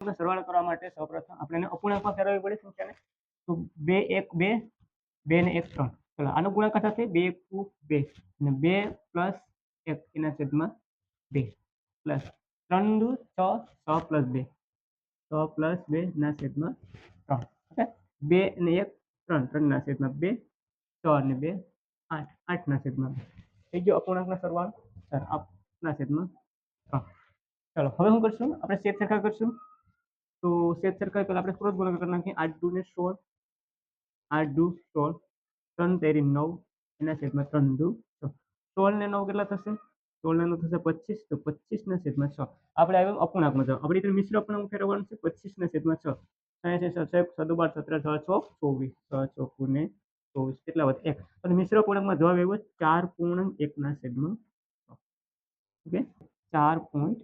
આપણે સરવાળો કરવા માટે સૌપ્રથમ આપણે અપૂર્ણાંકમાં ફેરવવી પડે સંખ્યાને તો બે એક બે બે ને એક ત્રણ. ચલો, આનો ગુણાકાર થશે બે એકુ બે અને બે પ્લસ એક એના છેદમાં બે. પ્લસ ત્રણ દુ છ છ પ્લસ બે. છ પ્લસ બે ના છેદમાં ત્રણ. ઓકે? બે અને એક, ત્રણ. ત્રણના છેદમાં બે, છ અને બે, આઠ. આઠના છેદમાં બે. થઈ ગયો અપૂર્ણાંકનો સરવાળો? ચાર આપના છેદમાં ત્રણ. ચલો, હવે શું કરશું? આપણે સેટ સરખા કરશું. તો સેટ સરખા પહેલા આપણે સ્ત્રોત ગુણાકાર કરી નાખીએ. આઠ ડુ ને સોળ. આઠ દુ સોળ. ત્રણ તેરી નવ. એના છેદમાં ત્રણ દુ સોળ. ને નવ કેટલા થશે? સોળ ને નવ થશે પચીસ. તો પચીસ ના છેદમાં છ. આપણે આવ્યો અપૂર્ણાંકમાં જવાબ. આપણી મિશ્ર અપૂર્ણાંક ફેરવવાનું છે. પચીસ ના છેદમાં છ. અહીંયા છે સાહેબ બાર સત્તર છ છ, ચોવીસ. છ ચોખ્ખું ને ચોવીસ. કેટલા વધે? એક. અને મિશ્ર પૂર્ણાંકમાં જવાબ આવ્યો ચાર પૂર્ણાંક એકના છેદમાં ઓકે? ચાર પોઈન્ટ